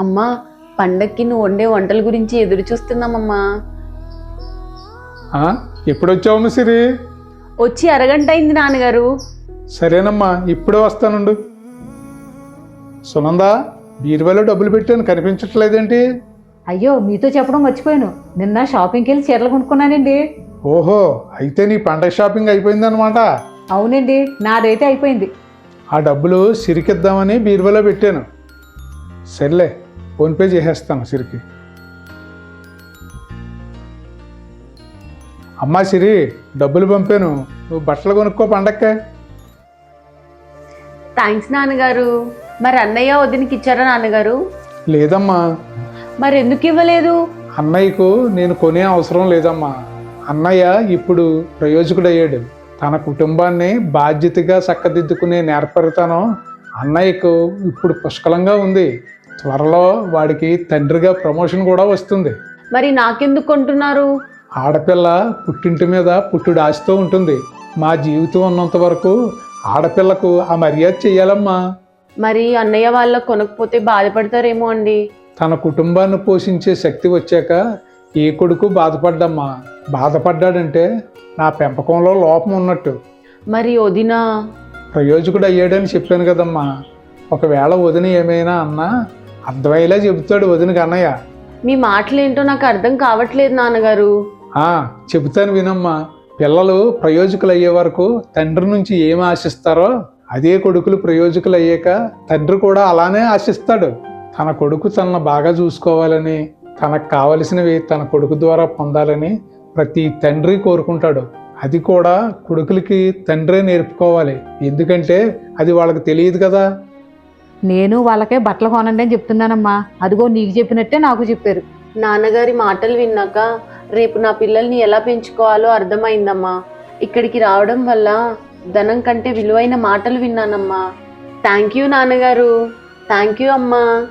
అమ్మా పండక్కి నువ్వు వండే వంటల గురించి ఎదురు చూస్తున్నామమ్మా. ఆ, ఎప్పుడొచ్చావమ్మ సిరి? వచ్చి అరగంట అయింది నాన్నగారు. సరేనమ్మా ఇప్పుడే వస్తానుండు. సునందా బీరువాలో డబ్బులు పెట్టాను కనిపించట్లేదేంటి? అయ్యో మీతో చెప్పడం మర్చిపోయాను. నిన్న షాపింగ్కి వెళ్ళి చీరలు కొనుక్కున్నానండి. ఓహో అయితే నీ పండగ షాపింగ్ అయిపోయిందనమాట అవునండి నాదైతే అయిపోయింది. ఆ డబ్బులు సిరికిద్దామని బీరువాలో పెట్టాను. సర్లే ఫోన్పే చేసేస్తాను సిరికి. అమ్మా సిరి డబ్బులు పంపాను. నువ్వు బట్టలు కొనుక్కో పండక్కే. థ్యాంక్స్ నాన్నగారు. మరి అన్నయ్య వదినకి ఇచ్చారా నాన్నగారు? లేదమ్మా. మరి ఎందుకు ఇవ్వలేదు? అన్నయ్యకు నేను కొనే అవసరం లేదమ్మా. అన్నయ్య ఇప్పుడు ప్రయోజకుడయ్యాడు. తన కుటుంబాన్ని బాధ్యతగా చక్కదిద్దుకునే నేర్పరితనం అన్నయ్యకు ఇప్పుడు పుష్కలంగా ఉంది. త్వరలో వాడికి తండ్రిగా ప్రమోషన్ కూడా వస్తుంది. మరి నాకెందుకు కొంటున్నారు ఆడపిల్ల పుట్టింటి మీద పుట్టుడు ఆశతో ఉంటుంది. మా జీవితం ఉన్నంత వరకు ఆడపిల్లకు ఆ మర్యాద చెయ్యాలమ్మా. మరి అన్నయ్య వాళ్ళ కొనకపోతే బాధపడతారేమో అండి. తన కుటుంబాన్ని పోషించే శక్తి వచ్చాక ఏ కొడుకు బాధపడ్డమ్మా? బాధపడ్డాడంటే నా పెంపకంలో లోపం ఉన్నట్టు. మరి వదిన? ప్రయోజకుడు అయ్యాడని చెప్పాను కదమ్మా. ఒకవేళ వదిన ఏమైనా అన్నా అర్థమయ్యేలా చెబుతాడు వదినకి అన్నయ్య మీ మాటలేంటో నాకు అర్థం కావట్లేదు నాన్నగారు. ఆ, చెబుతాను వినమ్మా. పిల్లలు ప్రయోజకులు అయ్యే వరకు తండ్రి నుంచి ఏం ఆశిస్తారో అదే కొడుకులు ప్రయోజకులు అయ్యాక తండ్రి కూడా అలానే ఆశిస్తాడు. తన కొడుకు తనను బాగా చూసుకోవాలని తనకు కావలసినవి తన కొడుకు ద్వారా పొందాలని ప్రతి తండ్రి కోరుకుంటాడు. అది కూడా కొడుకులకి తండ్రే నేర్పుకోవాలి. ఎందుకంటే అది వాళ్ళకి తెలియదు కదా. నేను వాళ్ళకే బట్టలు కొనండి అని చెప్తున్నానమ్మా. అదిగో నీకు చెప్పినట్టే నాకు చెప్పారు. నాన్నగారి మాటలు విన్నాక రేపు నా పిల్లల్ని ఎలా పెంచుకోవాలో అర్థమైందమ్మా. ఇక్కడికి రావడం వల్ల ధనం కంటే విలువైన మాటలు విన్నానమ్మా. థ్యాంక్ యూ నాన్నగారు. థ్యాంక్ యూ అమ్మా.